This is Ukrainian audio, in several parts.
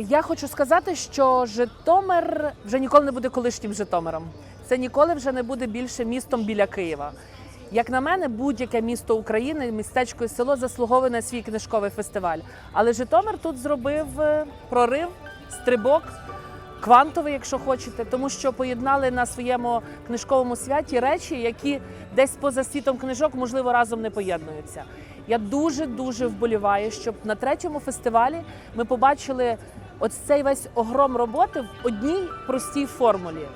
Я хочу сказати, що Житомир вже ніколи не буде колишнім Житомиром. Це ніколи вже не буде більше містом біля Києва. Як на мене, будь-яке місто України, містечко і село заслуговує на свій книжковий фестиваль. Але Житомир тут зробив е, прорив, стрибок, квантовий, якщо хочете, тому що поєднали на своєму книжковому святі речі, які десь поза світом книжок, можливо, разом не поєднуються. Я дуже дуже вболіваю, щоб на третьому фестивалі ми побачили ось цей весь огром роботи в одній простій формулі.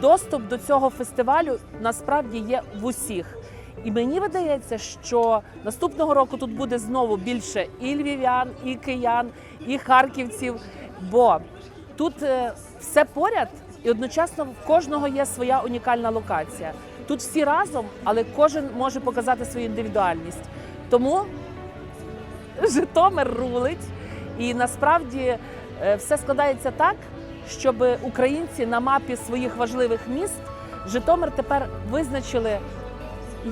Доступ до цього фестивалю насправді є в усіх. І мені видається, що наступного року тут буде знову більше і львів'ян, і киян, і харківців. Бо тут е, все поряд, і одночасно в кожного є своя унікальна локація. Тут всі разом, але кожен може показати свою індивідуальність. Тому Житомир рулить, і насправді все складається так, щоб українці на мапі своїх важливих міст Житомир тепер визначили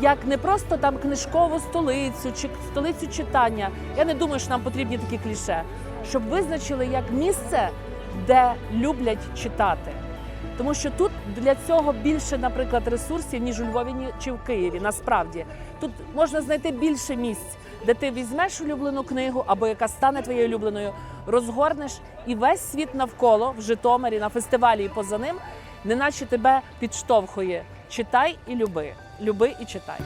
як не просто там книжкову столицю чи столицю читання. Я не думаю, що нам потрібні такі кліше, щоб визначили як місце, де люблять читати. Тому що тут для цього більше, наприклад, ресурсів, ніж у Львові чи в Києві. Насправді тут можна знайти більше місць, де ти візьмеш улюблену книгу або яка стане твоєю улюбленою, розгорнеш і весь світ навколо в Житомирі на фестивалі і поза ним, неначе тебе підштовхує. Читай і люби, люби і читай.